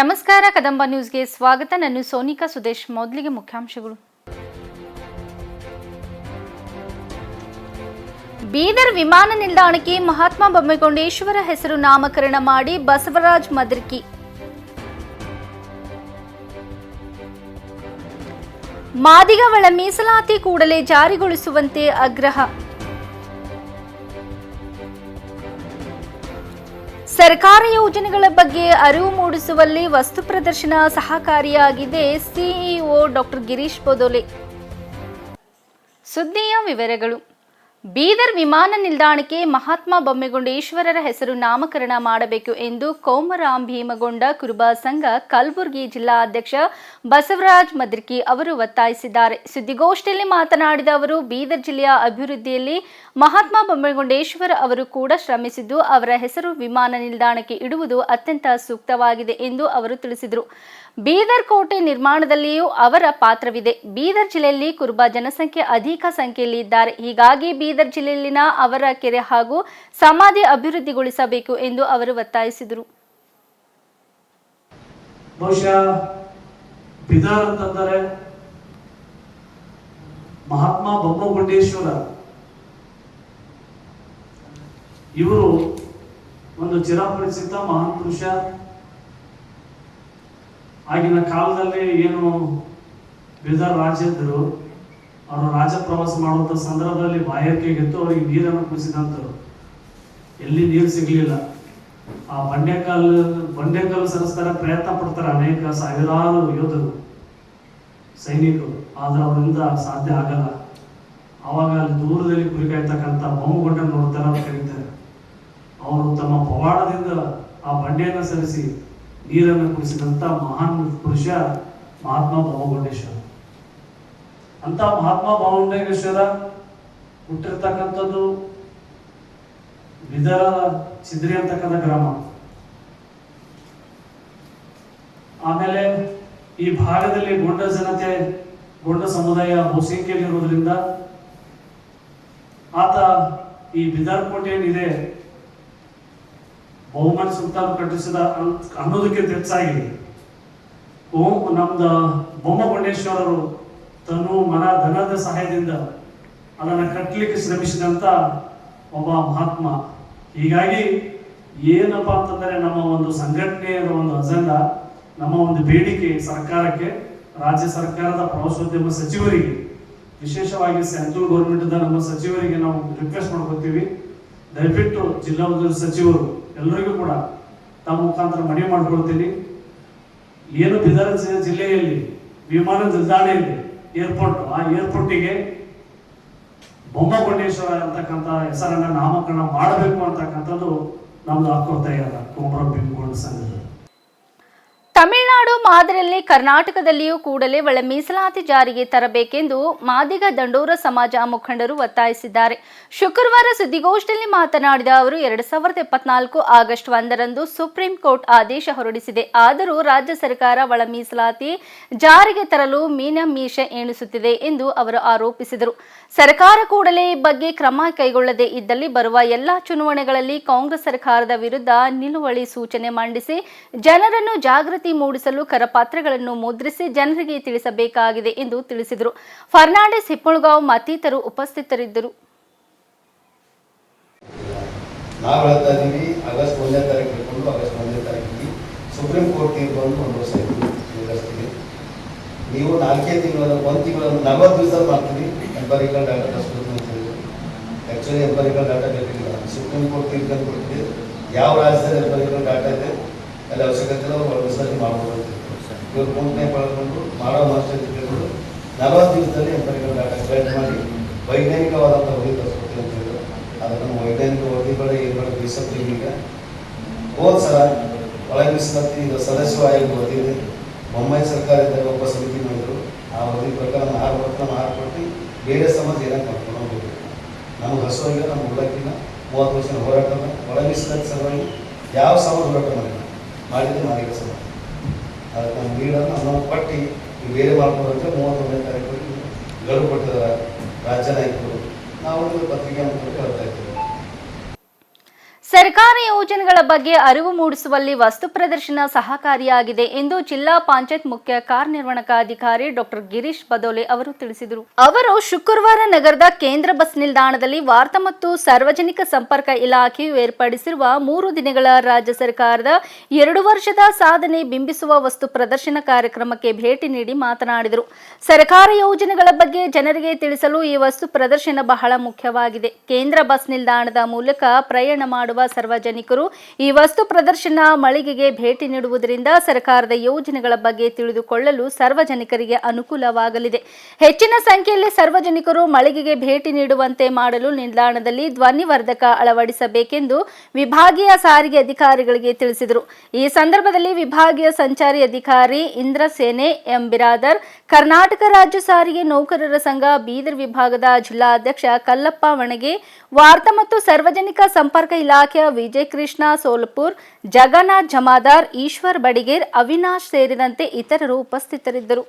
ನಮಸ್ಕಾರ, ಕದಂಬ ನ್ಯೂಸ್ಗೆ ಸ್ವಾಗತ. ನಾನು ಸೋನಿಕಾ ಸುದೇಶ್, ಮೊದಲಿಗೆ ಮುಖ್ಯಾಂಶಗಳು. ಬೀದರ್ ವಿಮಾನ ನಿಲ್ದಾಣಕ್ಕೆ ಮಹಾತ್ಮ ಬೊಮ್ಮೆಗೊಂಡೇಶ್ವರ ಹೆಸರು ನಾಮಕರಣ ಮಾಡಿ ಬಸವರಾಜ್ ಮದ್ರಿಕಿ. ಮಾದಿಗ ಒಳ ಮೀಸಲಾತಿ ಕೂಡಲೇ ಜಾರಿಗೊಳಿಸುವಂತೆ ಆಗ್ರಹ. ಸರ್ಕಾರ ಯೋಜನೆಗಳ ಬಗ್ಗೆ ಅರಿವು ಮೂಡಿಸುವಲ್ಲಿ ವಸ್ತು ಪ್ರದರ್ಶನ ಸಹಕಾರಿಯಾಗಿದೆ ಸಿಇಒ ಡಾಕ್ಟರ್ ಗಿರೀಶ್ ಬೊದೊಲೆ ಸುದ್ದಿಯ ವಿವರಗಳು. ಬೀದರ್ ವಿಮಾನ ನಿಲ್ದಾಣಕ್ಕೆ ಮಹಾತ್ಮ ಬೊಮ್ಮೆಗೊಂಡೇಶ್ವರರ ಹೆಸರು ನಾಮಕರಣ ಮಾಡಬೇಕು ಎಂದು ಕೋಮರಾಮ್ ಭೀಮಗೊಂಡ ಕುರುಬ ಸಂಘ ಕಲಬುರಗಿ ಜಿಲ್ಲಾ ಅಧ್ಯಕ್ಷ ಬಸವರಾಜ್ ಮದ್ರಿಕಿ ಅವರು ಒತ್ತಾಯಿಸಿದ್ದಾರೆ. ಸುದ್ದಿಗೋಷ್ಠಿಯಲ್ಲಿ ಮಾತನಾಡಿದ ಅವರು, ಬೀದರ್ ಜಿಲ್ಲೆಯ ಅಭಿವೃದ್ಧಿಯಲ್ಲಿ ಮಹಾತ್ಮ ಬೊಮ್ಮೆಗೊಂಡೇಶ್ವರ ಅವರು ಕೂಡ ಶ್ರಮಿಸಿದ್ದು, ಅವರ ಹೆಸರು ವಿಮಾನ ನಿಲ್ದಾಣಕ್ಕೆ ಇಡುವುದು ಅತ್ಯಂತ ಸೂಕ್ತವಾಗಿದೆ ಎಂದು ಅವರು ತಿಳಿಸಿದರು. ಬೀದರ್ ಕೋಟೆ ನಿರ್ಮಾಣದಲ್ಲಿಯೂ ಅವರ ಪಾತ್ರವಿದೆ. ಬೀದರ್ ಜಿಲ್ಲೆಯಲ್ಲಿ ಕುರುಬ ಜನಸಂಖ್ಯೆ ಅಧಿಕ ಸಂಖ್ಯೆಯಲ್ಲಿ ಇದ್ದಾರೆ. ಹೀಗಾಗಿ ಬೀದರ್ ಜಿಲ್ಲೆಯಲ್ಲಿನ ಅವರ ಕೆರೆ ಹಾಗೂ ಸಮಾಧಿ ಅಭಿವೃದ್ಧಿಗೊಳಿಸಬೇಕು ಎಂದು ಅವರು ಒತ್ತಾಯಿಸಿದರು. ಮಹಾತ್ಮ ಬೊಮ್ಮಗುಂಡೇಶ್ವರ. ಇವರು ಒಂದು ಚಿರಪರಿಚಿತ ಮಹಾನ್ ಪುರುಷ ಆಗಿನ ಕಾಲದಲ್ಲಿ ಏನು ಬಿದರ್ ರಾಜ್ಯದ್ರು ಅವರು ರಾಜ ಪ್ರವಾಸ ಮಾಡುವಂಥ ಸಂದರ್ಭದಲ್ಲಿ ಬಾಯಾರಿಕೆಗಿತ್ತು ಅವರಿಗೆ ನೀರನ್ನು ಕುಸಿದಂತರು ಎಲ್ಲಿ ನೀರು ಸಿಗಲಿಲ್ಲ. ಆ ಬಂಡೆಕಲ್ ಬಂಡೆಕಲ್ಲು ಸರಿಸ್ತಾರ ಪ್ರಯತ್ನ ಪಡ್ತಾರೆ ಅನೇಕ ಸಾವಿರಾರು ಯೋಧರು, ಸೈನಿಕರು. ಆದ್ರೆ ಅವರಿಂದ ಸಾಧ್ಯ ಆಗಲ್ಲ. ಅವಾಗ ಅಲ್ಲಿ ದೂರದಲ್ಲಿ ಕುರಿ ಕಾಯ್ತಕ್ಕಂಥ ಬೊಮ್ಮಗೊಂಡ ನೋಡ್ತಾರ ಅಂತ ಕರೀತಾರೆ ಅವರು ತಮ್ಮ ಪವಾಡದಿಂದ ಆ ಬಂಡೆಯನ್ನು ಸರಿಸಿ ನೀರನ್ನು ಕುಡಿಸಿದಂಥ ಮಹಾನ್ ಪುರುಷ ಮಹಾತ್ಮ ಬೊಮ್ಮಗೊಂಡೇಶ್ವರ ಅಂತ ಮಹಾತ್ಮ ಬೊಮ್ಮಗೊಂಡೇಶ್ವರ ಹುಟ್ಟಿರ್ತಕ್ಕಂಥದ್ದು ಬಿದರ ಚಿದ್ರಿ ಅಂತಕ್ಕಂಥ ಗ್ರಾಮ. ಆಮೇಲೆ ಈ ಭಾಗದಲ್ಲಿ ಗೊಂಡ ಜನತೆ, ಗೊಂಡ ಸಮುದಾಯ ಬಹುಸಂಖ್ಯೆಯಲ್ಲಿರುವುದರಿಂದ ಆತ ಈ ಬಿದರ್ ಕೋಟೆ ಏನಿದೆ ಬಹುಮನ ಸುಲ್ತಾನ್ ಕಟ್ಟಿಸಿದ ಅನ್- ಅನ್ನೋದಕ್ಕಿಂತ ಹೆಚ್ಚಾಗಿ ನಮ್ದ ಬೊಮ್ಮಗೊಂಡೇಶ್ವರರು ತನು ಮನ ಧನದ ಸಹಾಯದಿಂದ ಅದನ್ನು ಕಟ್ಟಲಿಕ್ಕೆ ಶ್ರಮಿಸಿದಂತ ಒಬ್ಬ ಮಹಾತ್ಮ. ಹೀಗಾಗಿ ಏನಪ್ಪ ಅಂತಂದರೆ ನಮ್ಮ ಒಂದು ಸಂಘಟನೆಯ ಒಂದು ಅಜೆಂಡಾ ನಮ್ಮ ಒಂದು ಬೇಡಿಕೆ ಸರ್ಕಾರಕ್ಕೆ, ರಾಜ್ಯ ಸರ್ಕಾರದ ಪ್ರವಾಸೋದ್ಯಮ ಸಚಿವರಿಗೆ. ವಿಶೇಷವಾಗಿ ಸೆಂಟ್ರಲ್ ಗೌರ್ಮೆಂಟ್ ನಮ್ಮ ಸಚಿವರಿಗೆ ನಾವು ರಿಕ್ವೆಸ್ಟ್ ಮಾಡ್ಕೊತೀವಿ. ದಯವಿಟ್ಟು ಜಿಲ್ಲಾ ಉದ್ಯೋಗ ಸಚಿವರು ಎಲ್ಲರಿಗೂ ಕೂಡ ತಮ್ಮ ಮುಖಾಂತರ ಮನವಿ ಮಾಡ್ಕೊಳ್ತೀನಿ. ಏನು ಬಿದರ್ ಜಿಲ್ಲೆಯಲ್ಲಿ, ವಿಮಾನ ನಿಲ್ದಾಣ ಏರ್ಪೋರ್ಟ್, ಆ ಏರ್ಪೋರ್ಟಿಗೆ ಬೊಮ್ಮಗೊಂಡೇಶ್ವರ ಅಂತಕ್ಕಂಥ ಹೆಸರನ್ನ ನಾಮಕರಣ ಮಾಡಬೇಕು ಅಂತಕ್ಕಂಥದ್ದು ನಮ್ದು ಹಕ್ಕೊತ್ತಾಯ ಇಲ್ಲ ಕುಮಾರ ಸಂಘದ. ತಮಿಳುನಾಡು ಮಾದರಿಯಲ್ಲಿ ಕರ್ನಾಟಕದಲ್ಲಿಯೂ ಕೂಡಲೇ ಒಳ ಮೀಸಲಾತಿ ಜಾರಿಗೆ ತರಬೇಕೆಂದು ಮಾದಿಗ ದಂಡೋರ ಸಮಾಜ ಮುಖಂಡರು ಒತ್ತಾಯಿಸಿದ್ದಾರೆ. ಶುಕ್ರವಾರ ಸುದ್ದಿಗೋಷ್ಠಿಯಲ್ಲಿ ಮಾತನಾಡಿದ ಅವರು, ಎರಡ್ ಸಾವಿರದ ಇಪ್ಪತ್ನಾಲ್ಕು ಆಗಸ್ಟ್ ಒಂದರಂದು ಸುಪ್ರೀಂ ಕೋರ್ಟ್ ಆದೇಶ ಹೊರಡಿಸಿದೆ. ಆದರೂ ರಾಜ್ಯ ಸರ್ಕಾರ ಒಳ ಮೀಸಲಾತಿ ಜಾರಿಗೆ ತರಲು ಮೀನಮೀಷ ಎಣಿಸುತ್ತಿದೆ ಎಂದು ಅವರು ಆರೋಪಿಸಿದರು. ಸರ್ಕಾರ ಕೂಡಲೇ ಈ ಬಗ್ಗೆ ಕ್ರಮ ಕೈಗೊಳ್ಳದೆ ಇದ್ದಲ್ಲಿ ಬರುವ ಎಲ್ಲಾ ಚುನಾವಣೆಗಳಲ್ಲಿ ಕಾಂಗ್ರೆಸ್ ಸರ್ಕಾರದ ವಿರುದ್ಧ ನಿಲುವಳಿ ಸೂಚನೆ ಮಂಡಿಸಿ ಜನರನ್ನು ಜಾಗೃತಿ ಮೂಡಿಸಲು ಕರಪತ್ರಗಳನ್ನು ಮುದ್ರಿಸಿ ಜನರಿಗೆ ತಿಳಿಸಬೇಕಾಗಿದೆ ಎಂದು ತಿಳಿಸಿದರು. ಫರ್ನಾಂಡಿಸ್ ಹಿಪ್ಪುಳ್ಗಾವ್ ಮತ್ತಿತರರು ಉಪಸ್ಥಿತರಿದ್ದರು. ನಾವು ಇದ್ದೀವಿ ಆಗಸ್ಟ್ ಆಗಸ್ಟ್ ಸುಪ್ರೀಂ ಕೋರ್ಟ್ ತೀರ್ಪು ಒಂದು ನೀವು ನಾಲ್ಕೇ ತಿಂಗಳ ಒಂದು ತಿಂಗಳ ನಲವತ್ತು ದಿವಸ ಮಾಡ್ತೀವಿ ಎಂಪರಿಕಲ್ ಡಾಟಾ ಕಸ್ಬಿಟ್ಟು ಅಂತ ಹೇಳಿದ್ರು ಆ್ಯಕ್ಚುಲಿ ಎಂಪರಿಕಲ್ ಡಾಟಾ ಬೇಕಿಲ್ಲ. ಸುಪ್ರೀಂ ಕೋರ್ಟ್ ತೀರ್ಪನ್ನು ಕೊಟ್ಟಿದೆ ಯಾವ ರಾಜ್ಯದಲ್ಲಿ ಎಂಪರಿಕಲ್ ಡಾಟಾ ಇದೆ, ಅಲ್ಲಿ ಅವಶ್ಯಕತೆ ಅವ್ರು ವಿಸರ್ಜನೆ ಮಾಡ್ಬೋದು ಇವ್ರು ಕಂಪ್ನಿ ಪಡೆದುಕೊಂಡು ಮಾಡೋ ಮಾಸ್ಟರ್ಗಳು ನಲವತ್ತು ದಿವಸದಲ್ಲಿ ಎಂಪರಿಕಲ್ ಮಾಡಿ ವೈಜ್ಞಾನಿಕವಾದಂಥ ವರದಿ ತರಿಸ್ಕೊಡ್ತೀವಿ ಅಂತ ಹೇಳಿದ್ರು. ಅದನ್ನು ವೈಜ್ಞಾನಿಕ ಬೇಡ ಬೀಳ್ಸೋಕೆ ಇರಲಿಲ್ಲ ಹೋದ ಸಲ ಒಳ ಮೀಸಲಾತಿ ಇದು ಸದಸ್ಯ ಆಯೋಗ ವರದಿದೆ ಮುಂಬೈ ಸರ್ಕಾರದಿಂದ ಒಬ್ಬ ಸಮಿತಿ ಮಾಡಿದ್ರು. ಆ ವರದಿ ಪ್ರಕಾರ ಆರು ವರ್ಷ ಆರು ಕೊಟ್ಟು ಬೇರೆ ಸಮಾಜ ಏನಕ್ಕೆ ಮಾಡ್ಕೊಂಡು ಹೋಗ್ಬೇಕು. ನಮ್ಗೆ ಹಸುವಿಗೆ ನಮ್ಮ ಹುಡುಕಿನ ಮೂವತ್ತು ವರ್ಷ ಹೋರಾಟ ಒಳ ಮೀಸಲಾತಿ ಸಲುವಾಗಿ ಯಾವ ಸಮಾಜ ಹೋರಾಟ ಮಾಡಿಲ್ಲ. ಮಾಡಿದ್ದು ಮಾಲಿಕ ಸಮಾಜ. ನೀಡನ್ನು ನಾವು ಪಟ್ಟಿ ಬೇರೆ ಮಾಡ್ಕೊಂಡ್ರೆ ಮೂವತ್ತೊಂದನೇ ತಾರೀಕು ಕೊಟ್ಟಿದ್ದಾರೆ. ರಾಜ್ಯ ನಾವು ಪತ್ರಿಕೆ ಮೂಲಕ ಹೇಳ್ತಾ ಇದ್ದೀವಿ. ಸರ್ಕಾರಿ ಯೋಜನೆಗಳ ಬಗ್ಗೆ ಅರಿವು ಮೂಡಿಸುವಲ್ಲಿ ವಸ್ತು ಪ್ರದರ್ಶನ ಸಹಕಾರಿಯಾಗಿದೆ ಎಂದು ಜಿಲ್ಲಾ ಪಂಚಾಯತ್ ಮುಖ್ಯ ಕಾರ್ಯನಿರ್ವಹಣಾಧಿಕಾರಿ ಡಾಕ್ಟರ್ ಗಿರೀಶ್ ಬದೋಲೆ ಅವರು ತಿಳಿಸಿದರು. ಅವರು ಶುಕ್ರವಾರ ನಗರದ ಕೇಂದ್ರ ಬಸ್ ನಿಲ್ದಾಣದಲ್ಲಿ ವಾರ್ತಾ ಮತ್ತು ಸಾರ್ವಜನಿಕ ಸಂಪರ್ಕ ಇಲಾಖೆಯು ಏರ್ಪಡಿಸಿರುವ ಮೂರು ದಿನಗಳ ರಾಜ್ಯ ಸರ್ಕಾರದ ಎರಡು ವರ್ಷದ ಸಾಧನೆ ಬಿಂಬಿಸುವ ವಸ್ತು ಪ್ರದರ್ಶನ ಕಾರ್ಯಕ್ರಮಕ್ಕೆ ಭೇಟಿ ನೀಡಿ ಮಾತನಾಡಿದರು. ಸರ್ಕಾರಿ ಯೋಜನೆಗಳ ಬಗ್ಗೆ ಜನರಿಗೆ ತಿಳಿಸಲು ಈ ವಸ್ತು ಪ್ರದರ್ಶನ ಬಹಳ ಮುಖ್ಯವಾಗಿದೆ. ಕೇಂದ್ರ ಬಸ್ ನಿಲ್ದಾಣದ ಮೂಲಕ ಪ್ರಯಾಣ ಮಾಡುವ ಸಾರ್ವಜನಿಕರು ಈ ವಸ್ತು ಪ್ರದರ್ಶನ ಮಳಿಗೆಗೆ ಭೇಟಿ ನೀಡುವುದರಿಂದ ಸರ್ಕಾರದ ಯೋಜನೆಗಳ ಬಗ್ಗೆ ತಿಳಿದುಕೊಳ್ಳಲು ಸಾರ್ವಜನಿಕರಿಗೆ ಅನುಕೂಲವಾಗಲಿದೆ. ಹೆಚ್ಚಿನ ಸಂಖ್ಯೆಯಲ್ಲಿ ಸಾರ್ವಜನಿಕರು ಮಳಿಗೆಗೆ ಭೇಟಿ ನೀಡುವಂತೆ ಮಾಡಲು ನಿಲ್ದಾಣದಲ್ಲಿ ಧ್ವನಿವರ್ಧಕ ಅಳವಡಿಸಬೇಕೆಂದು ವಿಭಾಗೀಯ ಸಾರಿಗೆ ಅಧಿಕಾರಿಗಳಿಗೆ ತಿಳಿಸಿದರು. ಈ ಸಂದರ್ಭದಲ್ಲಿ ವಿಭಾಗೀಯ ಸಂಚಾರಿ ಅಧಿಕಾರಿ ಇಂದ್ರಸೇನೆ ಎಂ ಬಿರಾದರ್, ಕರ್ನಾಟಕ ರಾಜ್ಯ ಸಾರಿಗೆ ನೌಕರರ ಸಂಘ ಬೀದರ್ ವಿಭಾಗದ ಜಿಲ್ಲಾಧ್ಯಕ್ಷ ಕಲ್ಲಪ್ಪ ವಣಗೆ, ವಾರ್ತಾ ಮತ್ತು ಸಾರ್ವಜನಿಕ ಸಂಪರ್ಕ ಇಲಾಖೆಯ ವಿಜಯ್ ಕೃಷ್ಣ ಸೋಲ್ಪುರ್, ಜಗನ್ನಾಥ್ ಜಮಾದಾರ್, ಈಶ್ವರ್ ಬಡಿಗೇರ್, ಅವಿನಾಶ್ ಸೇರಿದಂತೆ ಇತರರು ಉಪಸ್ಥಿತರಿದ್ದರು.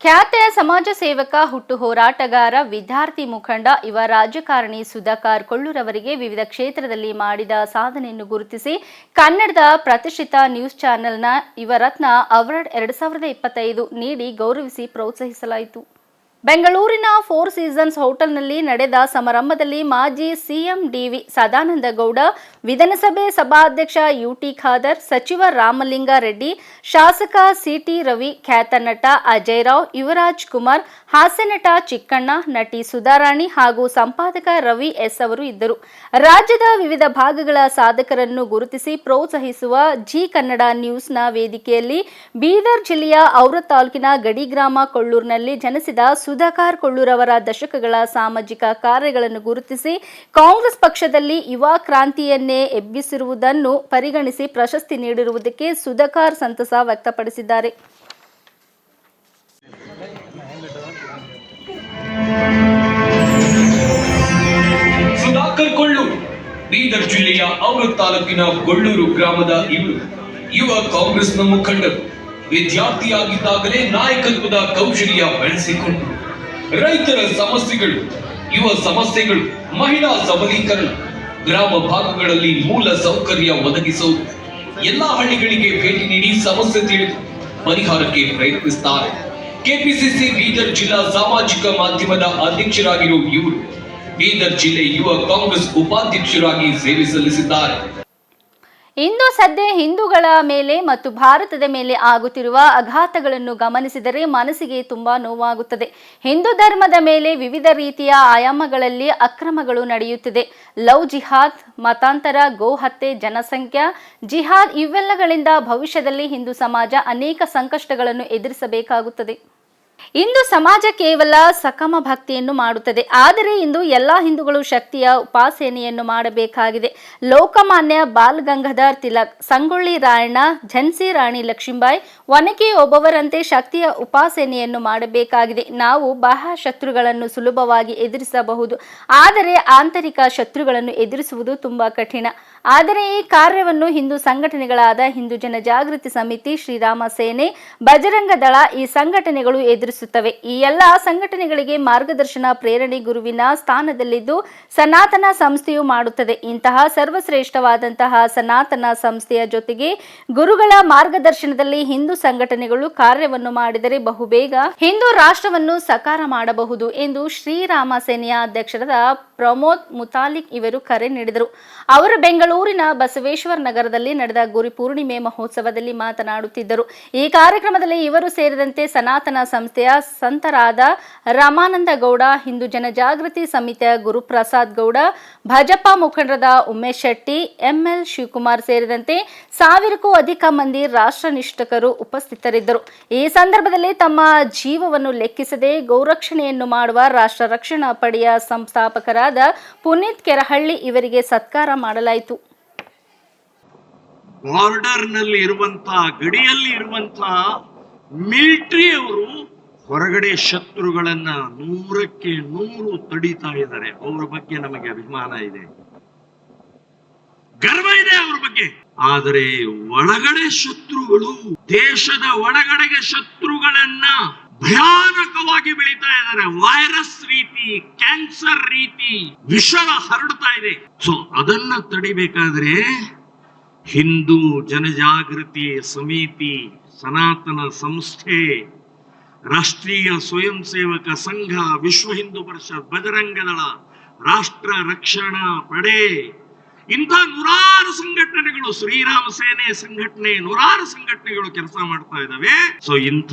ಖ್ಯಾತ ಸಮಾಜ ಸೇವಕ, ಹುಟ್ಟು ಹೋರಾಟಗಾರ, ವಿದ್ಯಾರ್ಥಿ ಮುಖಂಡ, ಯುವ ರಾಜಕಾರಣಿ ಸುಧಾಕರ್ ಕೊಳ್ಳೂರವರಿಗೆ ವಿವಿಧ ಕ್ಷೇತ್ರದಲ್ಲಿ ಮಾಡಿದ ಸಾಧನೆಯನ್ನು ಗುರುತಿಸಿ ಕನ್ನಡದ ಪ್ರತಿಷ್ಠಿತ ನ್ಯೂಸ್ ಚಾನೆಲ್ನ ಯುವರತ್ನ ಅವಾರ್ಡ್ ಎರಡು ಸಾವಿರದ ಇಪ್ಪತ್ತೈದು ನೀಡಿ ಗೌರವಿಸಿ ಪ್ರೋತ್ಸಾಹಿಸಲಾಯಿತು. ಬೆಂಗಳೂರಿನ ಫೋರ್ ಸೀಸನ್ಸ್ ಹೋಟೆಲ್ನಲ್ಲಿ ನಡೆದ ಸಮಾರಂಭದಲ್ಲಿ ಮಾಜಿ ಸಿಎಂ ಡಿವಿ ಸದಾನಂದ ಗೌಡ, ವಿಧಾನಸಭೆ ಸಭಾಧ್ಯಕ್ಷ ಯುಟಿ ಖಾದರ್, ಸಚಿವ ರಾಮಲಿಂಗ ರೆಡ್ಡಿ, ಶಾಸಕ ಸಿಟಿ ರವಿ ಖ್ಯಾತ ನಟ ಅಜಯ್ ರಾವ್, ಯುವರಾಜ್ ಕುಮಾರ್ ಹಾಸ್ಯ ನಟ ಚಿಕ್ಕಣ್ಣ, ನಟಿ ಸುಧಾರಾಣಿ ಹಾಗೂ ಸಂಪಾದಕ ರವಿ ಎಸ್ ಅವರು ಇದ್ದರು. ರಾಜ್ಯದ ವಿವಿಧ ಭಾಗಗಳ ಸಾಧಕರನ್ನು ಗುರುತಿಸಿ ಪ್ರೋತ್ಸಾಹಿಸುವ ಜಿ ಕನ್ನಡ ನ್ಯೂಸ್ನ ವೇದಿಕೆಯಲ್ಲಿ ಬೀದರ್ ಜಿಲ್ಲೆಯ ಔರ ತಾಲೂಕಿನ ಗಡಿ ಗ್ರಾಮ ಕೊಳ್ಳೂರಿನಲ್ಲಿ ಜನಿಸಿದ ಸುಧಾಕರ್ ಕೊಳ್ಳೂರವರ ದಶಕಗಳ ಸಾಮಾಜಿಕ ಕಾರ್ಯಗಳನ್ನು ಗುರುತಿಸಿ ಕಾಂಗ್ರೆಸ್ ಪಕ್ಷದಲ್ಲಿ ಯುವ ಕ್ರಾಂತಿಯನ್ನೇ ಎಬ್ಬಿಸಿರುವುದನ್ನು ಪರಿಗಣಿಸಿ ಪ್ರಶಸ್ತಿ ನೀಡಿರುವುದಕ್ಕೆ ಸುಧಾಕರ್ ಸಂತಸ ವ್ಯಕ್ತಪಡಿಸಿದ್ದಾರೆ. ಸುಧಾಕರ್ ಕೊಳ್ಳೂರು ಬೀದರ್ ಜಿಲ್ಲೆಯ ಔರ ತಾಲೂಕಿನ ಗೊಳ್ಳೂರು ಗ್ರಾಮದ ಇವರು, ಯುವ ಕಾಂಗ್ರೆಸ್ನ ಮುಖಂಡರು, ವಿದ್ಯಾರ್ಥಿಯಾಗಿದ್ದಾಗಲೇ ನಾಯಕತ್ವದ ಕೌಶಲ್ಯ ಬೆಳೆಸಿಕೊಂಡು ರೈತರ ಸಮಸ್ಯೆಗಳು, ಯುವ ಸಮಸ್ಯೆಗಳು, ಮಹಿಳಾ ಸಬಲೀಕರಣ, ಗ್ರಾಮ ಭಾಗಗಳಲ್ಲಿ ಮೂಲ ಸೌಕರ್ಯ ಒದಗಿಸುವುದು ಎಲ್ಲಾ ಹಳ್ಳಿಗಳಿಗೆ ಭೇಟಿ ನೀಡಿ ಸಮಸ್ಯೆ ತಿಳಿದು ಪರಿಹಾರಕ್ಕೆ ಪ್ರಯತ್ನಿಸುತ್ತಾರೆ ಕೆಪಿಸಿಸಿ ಬೀದರ್ ಜಿಲ್ಲಾ ಸಾಮಾಜಿಕ ಮಾಧ್ಯಮದ ಅಧ್ಯಕ್ಷರಾಗಿರುವ ಇವರು ಬೀದರ್ ಜಿಲ್ಲೆ ಯುವ ಕಾಂಗ್ರೆಸ್ ಉಪಾಧ್ಯಕ್ಷರಾಗಿ ಸೇವೆ ಸಲ್ಲಿಸಿದ್ದಾರೆ. ಇಂದು ಸದ್ಯ ಹಿಂದೂಗಳ ಮೇಲೆ ಮತ್ತು ಭಾರತದ ಮೇಲೆ ಆಗುತ್ತಿರುವ ಆಘಾತಗಳನ್ನು ಗಮನಿಸಿದರೆ ಮನಸ್ಸಿಗೆ ತುಂಬಾ ನೋವಾಗುತ್ತದೆ. ಹಿಂದೂ ಧರ್ಮದ ಮೇಲೆ ವಿವಿಧ ರೀತಿಯ ಆಯಾಮಗಳಲ್ಲಿ ಅಕ್ರಮಗಳು ನಡೆಯುತ್ತಿದೆ. ಲವ್ ಜಿಹಾದ್, ಮತಾಂತರ ಗೋ ಹತ್ಯೆ ಜನಸಂಖ್ಯಾ, ಜಿಹಾದ್ ಇವೆಲ್ಲಗಳಿಂದ ಭವಿಷ್ಯದಲ್ಲಿ ಹಿಂದೂ ಸಮಾಜ ಅನೇಕ ಸಂಕಷ್ಟಗಳನ್ನು ಎದುರಿಸಬೇಕಾಗುತ್ತದೆ. ಇಂದು ಸಮಾಜ ಕೇವಲ ಸಕಮ ಭಕ್ತಿಯನ್ನು ಮಾಡುತ್ತದೆ. ಆದರೆ ಇಂದು ಎಲ್ಲ ಹಿಂದೂಗಳು ಶಕ್ತಿಯ ಉಪಾಸನೆಯನ್ನು ಮಾಡಬೇಕಾಗಿದೆ. ಲೋಕಮಾನ್ಯ ಬಾಲ್ ಗಂಗಾಧರ್ ತಿಲಕ್, ಸಂಗೊಳ್ಳಿ ರಾಯಣ್ಣ, ಝನ್ಸಿ ರಾಣಿ ಲಕ್ಷ್ಮೀಬಾಯಿ, ಒನಕೆ ಒಬ್ಬವರಂತೆ ಶಕ್ತಿಯ ಉಪಾಸನೆಯನ್ನು ಮಾಡಬೇಕಾಗಿದೆ. ನಾವು ಬಾಹ್ಯ ಶತ್ರುಗಳನ್ನು ಸುಲಭವಾಗಿ ಎದುರಿಸಬಹುದು. ಆದರೆ ಆಂತರಿಕ ಶತ್ರುಗಳನ್ನು ಎದುರಿಸುವುದು ತುಂಬಾ ಕಠಿಣ. ಆದರೆ ಈ ಕಾರ್ಯವನ್ನು ಹಿಂದೂ ಸಂಘಟನೆಗಳಾದ ಹಿಂದೂ ಜನ ಜಾಗೃತಿ ಸಮಿತಿ, ಶ್ರೀರಾಮ ಸೇನೆ, ಬಜರಂಗ ದಳ ಈ ಸಂಘಟನೆಗಳು ಎದುರಿಸುತ್ತವೆ. ಈ ಎಲ್ಲ ಸಂಘಟನೆಗಳಿಗೆ ಮಾರ್ಗದರ್ಶನ, ಪ್ರೇರಣೆ ಗುರುವಿನ ಸ್ಥಾನದಲ್ಲಿದ್ದು ಸನಾತನ ಸಂಸ್ಥೆಯು ಮಾಡುತ್ತದೆ. ಇಂತಹ ಸರ್ವಶ್ರೇಷ್ಠವಾದಂತಹ ಸನಾತನ ಸಂಸ್ಥೆಯ ಜೊತೆಗೆ ಗುರುಗಳ ಮಾರ್ಗದರ್ಶನದಲ್ಲಿ ಹಿಂದೂ ಸಂಘಟನೆಗಳು ಕಾರ್ಯವನ್ನು ಮಾಡಿದರೆ ಬಹುಬೇಗ ಹಿಂದೂ ರಾಷ್ಟ್ರವನ್ನು ಸಕಾರ ಮಾಡಬಹುದು ಎಂದು ಶ್ರೀರಾಮ ಸೇನೆಯ ಅಧ್ಯಕ್ಷರಾದ ಪ್ರಮೋದ್ ಮುತಾಲಿಕ್ ಇವರು ಕರೆ ನೀಡಿದರು. ಅವರು ಬೆಂಗಳೂರಿನ ಬಸವೇಶ್ವರ ನಗರದಲ್ಲಿ ನಡೆದ ಗುರಿ ಪೂರ್ಣಿಮೆ ಮಹೋತ್ಸವದಲ್ಲಿ ಮಾತನಾಡುತ್ತಿದ್ದರು. ಈ ಕಾರ್ಯಕ್ರಮದಲ್ಲಿ ಇವರು ಸೇರಿದಂತೆ ಸನಾತನ ಸಂಸ್ಥೆಯ ಸಂತರಾದ ರಾಮಾನಂದ ಗೌಡ, ಹಿಂದೂ ಜನಜಾಗೃತಿ ಸಮಿತಿಯ ಗುರುಪ್ರಸಾದ್ ಗೌಡ, ಭಾಜಪಾ ಮುಖಂಡರಾದ ಉಮೇಶ್ ಶೆಟ್ಟಿ, ಎಂಎಲ್ ಶಿವಕುಮಾರ್ ಸೇರಿದಂತೆ ಸಾವಿರಕ್ಕೂ ಅಧಿಕ ಮಂದಿ ರಾಷ್ಟ್ರನಿಷ್ಠಕರು ಉಪಸ್ಥಿತರಿದ್ದರು. ಈ ಸಂದರ್ಭದಲ್ಲಿ ತಮ್ಮ ಜೀವವನ್ನು ಲೆಕ್ಕಿಸದೆ ಗೌರಕ್ಷಣೆಯನ್ನು ಮಾಡುವ ರಾಷ್ಟ್ರ ರಕ್ಷಣಾ ಪಡೆಯ ಸಂಸ್ಥಾಪಕರಾದ ಪುನೀತ್ ಕೆರಹಳ್ಳಿ ಇವರಿಗೆ ಸತ್ಕಾರ ಮಾಡಲಾಯಿತು. ಬಾರ್ಡರ್ನಲ್ಲಿ ಇರುವಂತಹ, ಗಡಿಯಲ್ಲಿ ಇರುವಂತಹ ಮಿಲಿಟರಿ ಅವರು ಹೊರಗಡೆ ಶತ್ರುಗಳನ್ನ ನೂರಕ್ಕೆ ನೂರು ತಡೀತಾ ಇದ್ದಾರೆ. ಅವರ ಬಗ್ಗೆ ನಮಗೆ ಅಭಿಮಾನ ಇದೆ. ಗರ್ವ ಇದೆ ಅವ್ರ ಬಗ್ಗೆ. ಆದರೆ ಒಳಗಡೆ ಶತ್ರುಗಳು, ದೇಶದ ಒಳಗಡೆಗೆ ಶತ್ರುಗಳನ್ನ ಭಯಾನಕವಾಗಿ ಬೆಳೀತಾ ಇದ್ದಾರೆ. ವೈರಸ್ ರೀತಿ ಕ್ಯಾನ್ಸರ್ ರೀತಿ ವಿಷ ಹರಡ್ತಾ ಇದೆ. ಸೊ ಅದನ್ನ ತಡಿಬೇಕಾದ್ರೆ ಹಿಂದೂ ಜನಜಾಗೃತಿ ಸಮಿತಿ, ಸನಾತನ ಸಂಸ್ಥೆ ರಾಷ್ಟ್ರೀಯ ಸ್ವಯಂ ಸೇವಕ ಸಂಘ ವಿಶ್ವ ಹಿಂದೂ ಪರಿಷತ್ ಬಜರಂಗದಳ ರಾಷ್ಟ್ರ ರಕ್ಷಣಾ ಪಡೆ. ಇಂಥ ನೂರಾರು ಸಂಘಟನೆಗಳು ಶ್ರೀರಾಮ ಸೇನೆ ಸಂಘಟನೆ, ನೂರಾರು ಸಂಘಟನೆಗಳು ಕೆಲಸ ಮಾಡ್ತಾ ಇದ್ದಾವೆ. ಸೊ ಇಂಥ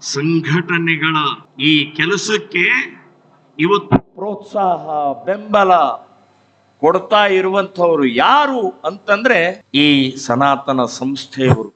ಸಂಘಟನೆಗಳ ಈ ಕೆಲಸಕ್ಕೆ ಇವತ್ತು ಪ್ರೋತ್ಸಾಹ, ಬೆಂಬಲ ಕೊಡ್ತಾ ಇರುವಂತವರು ಯಾರು ಅಂತಂದ್ರೆ ಈ ಸನಾತನ ಸಂಸ್ಥೆಯವರು.